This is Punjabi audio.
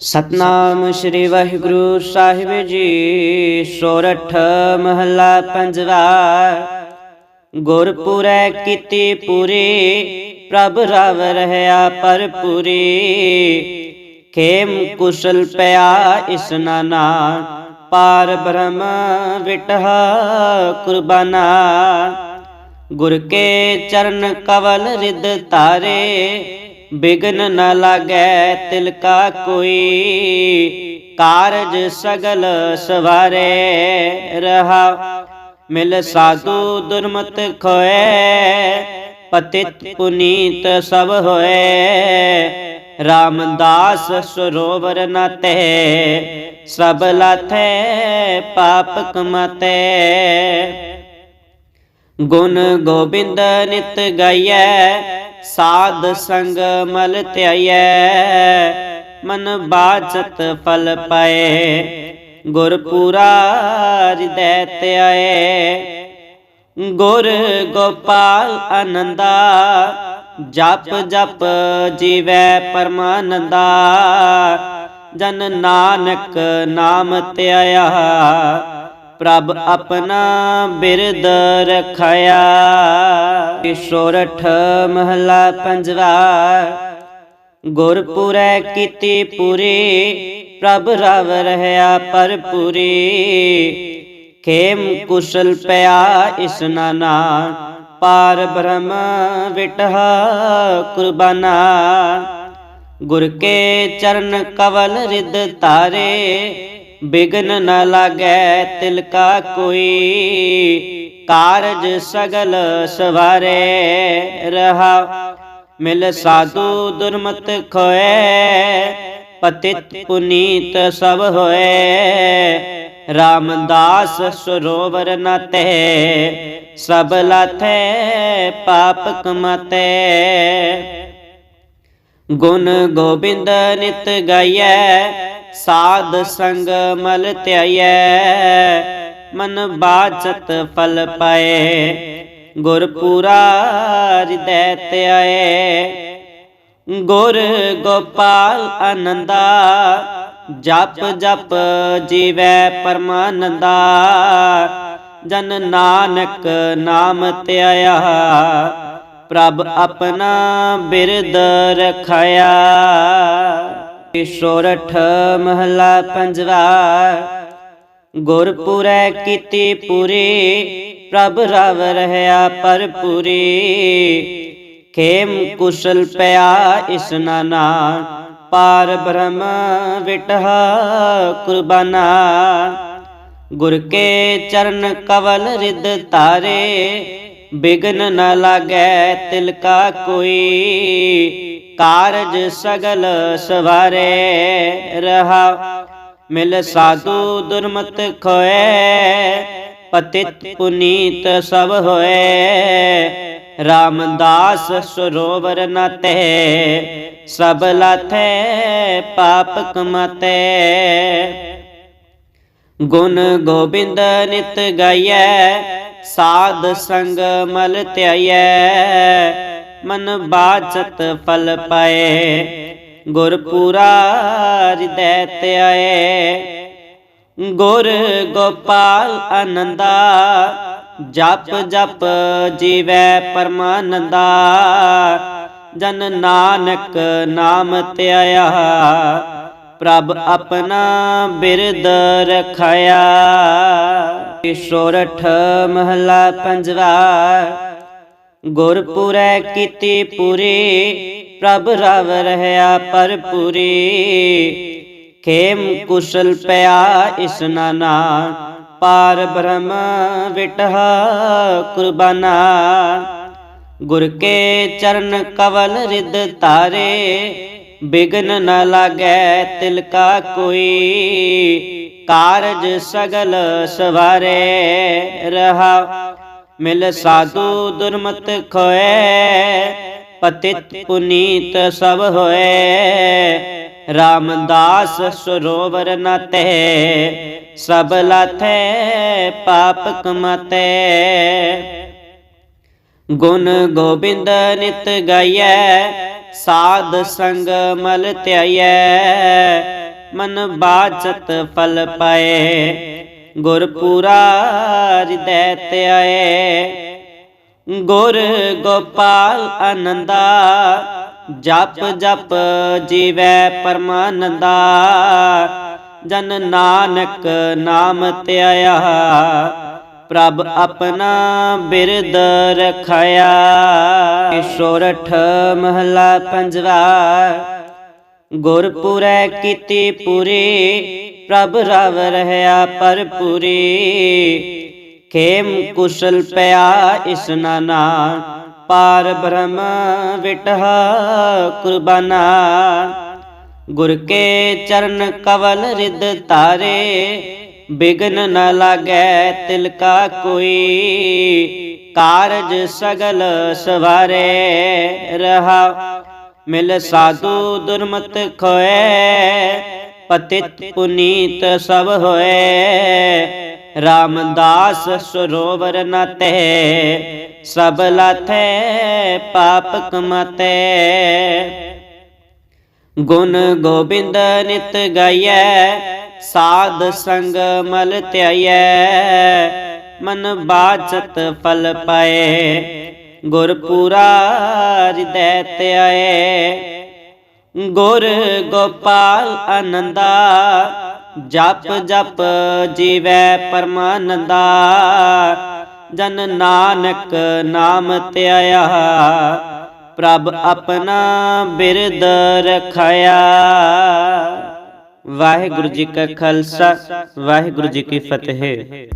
ਸਤਨਾਮ ਸ੍ਰੀ ਵਾਹਿਗੁਰੂ ਸਾਹਿਬ ਜੀ, ਸੋਰਠ ਮਹੱਲਾ ਪੰਜਵਾ। ਗੁਰਪੁਰੈ ਕੀਤੀ ਪੂਰੀ, ਪ੍ਰਭ ਰਵ ਰਹਿਆ ਪਰਪੂਰੀ ਖੇਮ ਕੁਸ਼ਲ ਪਿਆ ਇਸਨਾਨਾ ਪਾਰ ਬ੍ਰਹਮ ਵਿਟਹਾ ਕੁਰਬਾਨਾ। ਗੁਰ ਕੇ ਚਰਨ ਕਵਲ ਰਿਦ ਤਾਰੇ ਬਿਗਨ ਨ ਲਾਗੈ ਤਿਲ ਕਾ ਕੋਈ। ਕਾਰਜ ਸਗਲ ਸਵਾਰੇ ਰਹਾ। ਮਿਲ ਸਾਧੂ ਦੁਰਮਤ ਖੋਏ ਪਤਿਤ ਪੁਨੀਤ ਸਭ ਹੋਏ ਰਾਮਦਾਸ ਸਰੋਵਰ ਨਤੇ, ਸਭ ਲਾਥੇ, ਪਾਪ ਕਮਾਤੇ। ਗੁਣ ਗੋਬਿੰਦ ਨਿਤ ਗਾਈਐ ਸਾਧ ਸੰਗ ਮਲ ਧਿਆਈਐ, ਮਨ ਬਾਚਤ ਫਲ ਪਏ। ਗੁਰ ਪੂਰਾ ਹਿਰਦੈ ਧਿਆਏ, ਗੁਰ ਗੋਪਾਲ ਆਨੰਦਾ, ਜਪ ਜਪ ਜੀਵੈ ਪਰਮਾਨੰਦਾ। ਜਨ ਨਾਨਕ ਨਾਮ ਧਿਆਇਆ ਪ੍ਰਭ ਆਪਣਾ ਬਿਰਦ ਰਖਾਇਆ। ਈਸ਼ੋਰਠ ਮਹਲਾ ਪੰਜਵਾ, ਗੁਰਪੁਰੈ ਕੀਤੀ ਪੂਰੀ, ਪ੍ਰਭ ਰਵ ਰਹਿਆ ਪਰਪੂਰੀ ਖੇਮ ਕੁਸ਼ਲ ਪਿਆ ਇਸਨਾਨਾ ਪਾਰ ਬ੍ਰਹਮ ਵਿਟਹਾ ਕੁਰਬਾਨਾ। ਗੁਰ ਕੇ ਚਰਨ ਕਵਲ ਰਿਦ ਤਾਰੇ ਬਿਗਨ ਨ ਲਾਗੈ ਤਿਲ ਕਾ ਕੋਈ। ਕਾਰਜ ਸਗਲ ਸਵਾਰੇ ਰਹਾ। ਮਿਲ ਸਾਧੂ ਦੁਰਮਤ ਖੋਏ ਪਤਿਤ ਪੁਨੀਤ ਸਭ ਹੋਏ ਰਾਮਦਾਸ ਸਰੋਵਰ ਨਤੇ ਸਭ ਲਾਥੇ, ਪਾਪ ਕਮਾਤੇ। ਗੁਣ ਗੋਬਿੰਦ ਨਿਤ ਗਾਈਐ ਸਾਧ ਸੰਗ ਮਲ ਧਿਆਈਐ, ਮਨ ਬਾਚਤ ਫਲ ਪਾਏ। ਗੁਰ ਪੂਰਾ ਹਿਰਦੈ ਧਿਆਏ, ਗੁਰ ਗੋਪਾਲ ਆਨੰਦਾ, ਜਪ ਜਪ ਜੀਵੈ ਪਰਮਾਨੰਦਾ। ਜਨ ਨਾਨਕ ਨਾਮ ਧਿਆਇਆ, ਪ੍ਰਭ ਆਪਣਾ ਬਿਰਦ ਰਖਾਇਆ। ਸੋਰਠ ਮਹਲਾ ਪੰਜਵਾ, ਗੁਰਪੁਰੈ ਕੀਤੀ ਪੂਰੀ, ਪ੍ਰਭ ਰਵ ਰਹਿਆ ਪਰਪੂਰੀ ਖੇਮ ਕੁਸ਼ਲ ਪਿਆ ਇਸ ਪਾਰ ਬ੍ਰਹਮ ਵਿਟਹਾ ਕੁਰਬਾਨਾ। ਗੁਰ ਕੇ ਚਰਨ ਕਵਲ ਰਿਦ ਤਾਰੇ ਬਿਗਨ ਨ ਲਾਗੈ ਤਿਲ ਕਾ ਕੋਈ। ਕਾਰਜ ਸਗਲ ਸਵਾਰੇ ਰਹਾ। ਮਿਲ ਸਾਧੂ ਦੁਰਮਤ ਖੋਏ, ਪਤਿਤ ਪੁਨੀਤ ਸਭ ਹੋਏ। ਰਾਮਦਾਸ ਸਰੋਵਰ ਨਤੇ, ਸਭ ਲਥੇ ਪਾਪ ਕਮਾਤੇ। ਗੁਣ ਗੋਬਿੰਦ ਨਿਤ ਗਾਈਐ, ਸਾਧ ਸੰਗ ਮਲ ਧਿਆਈਐ। ਮਨ ਬਾਚਤ ਫਲ ਪਾਏ ਗੁਰ ਪੂਰਾ ਹਿਰਦੈ ਧਿਆਏ ਗੁਰ ਗੋਪਾਲ ਆਨੰਦਾ, ਜਪ ਜਪ ਜੀਵੈ ਪਰਮਾਨੰਦਾ। ਜਨ ਨਾਨਕ ਨਾਮ ਧਿਆਇਆ, ਪ੍ਰਭ ਆਪਣਾ ਬਿਰਦ ਰਖਾਇਆ। ਈਸ਼ੋਰਠ ਮਹਲਾ ਪੰਜਵਾ ਗੁਰਪੁਰੈ ਕੀਤੀ ਪੂਰੀ, ਪ੍ਰਭ ਰਵ ਰਹਿਆ ਪਰਪੂਰੀ ਖੇਮ ਕੁਸ਼ਲ ਪਿਆ ਇਸ ਪਾਰ ਬ੍ਰਹਮ ਵਿਟਹਾ ਕੁਰਬਾਨਾ। ਗੁਰ ਕੇ ਚਰਨ ਕਵਲ ਰਿਦ ਤਾਰੇ ਬਿਗਨ ਨ ਲਾਗੈ ਤਿਲ ਕਾ ਕੋਈ। ਕਾਰਜ ਸਗਲ ਸਵਾਰੇ ਰਹਾ ਮਿਲ ਸਾਧੂ ਦੁਰਮਤ ਖੋਏ, ਪਤਿਤ ਪੁਨੀਤ ਸਭ ਹੋਏ। ਰਾਮਦਾਸ ਸਰੋਵਰ ਨਤੇ, ਸਭ ਲਾਥੇ ਪਾਪ ਕਮਾਤੇ। ਗੁਣ ਗੋਬਿੰਦ ਨਿਤ ਗਾਈਐ, ਸਾਧ ਸੰਗ ਮਲ ਧਿਆਈਐ। ਮਨ ਬਾਚਤ ਫਲ ਪਾਏ। ਗੁਰ ਪੂਰਾ ਹਿਰਦੈ ਗੁਰ ਗੋਪਾਲ ਆਨੰਦਾ, ਜਪ ਜਪ ਜੀਵੈ ਪਰਮਾਨੰਦਾ। ਜਨ ਨਾਨਕ ਨਾਮ ਧਿਆਇਆ ਪ੍ਰਭ ਆਪਣਾ ਬਿਰਦ ਰਖਾਇਆ। ਸੋਰਠ ਮਹਲਾ ਪੰਜਵਾ, ਗੁਰਪੁਰੈ ਕੀਤੀ ਪੂਰੀ ਪ੍ਰਭ ਰਵ ਰਹਿਆ ਪਰਪੂਰੀ ਖੇਮ ਕੁਸ਼ਲ ਪਿਆ ਇਸਨਾਨਾ ਪਾਰ ਬ੍ਰਹਮ ਵਿਟਹਾ ਕੁਰਬਾਨਾ। ਗੁਰ ਕੇ ਚਰਨ ਕਵਲ ਰਿਦ ਤਾਰੇ ਬਿਗਨ ਨ ਲਾਗੈ ਤਿਲ ਕਾ ਕੋਈ। ਕਾਰਜ ਸਗਲ ਸਵਾਰੇ ਰਹਾ, ਮਿਲ ਸਾਧੂ ਦੁਰਮਤ ਖੋਏ। ਪਤਿਤ ਪੁਨੀਤ ਸਭ ਹੋਏ। ਰਾਮਦਾਸ ਸਰੋਵਰ ਨਤੇ ਸਭ ਲਾਥੇ ਪਾਪ ਕਮਾਤੇ। ਗੁਣ ਗੋਬਿੰਦ ਨਿਤ ਗਾਈਐ, ਸਾਧ ਸੰਗ ਮਲ ਧਿਆਈਐ। ਮਨ ਬਾਚਤ ਫਲ ਪਾਏ ਗੁਰ ਪੂਰਾ ਹਿਰਦੈ ਧਿਆਏ। ਗੁਰ ਗੋਪਾਲ ਆਨੰਦਾ, ਜਪ ਜਪ ਜੀਵੈ ਪਰਮਾਨੰਦਾ। ਜਨ ਨਾਨਕ ਨਾਮ ਧਿਆਇਆ, ਪ੍ਰਭ ਆਪਣਾ ਬਿਰਦ ਰਖਾਇਆ। ਵਾਹਿਗੁਰੂ ਜੀ ਕਾ ਖਾਲਸਾ, ਵਾਹਿਗੁਰੂ ਜੀ ਕੀ ਫਤਿਹ।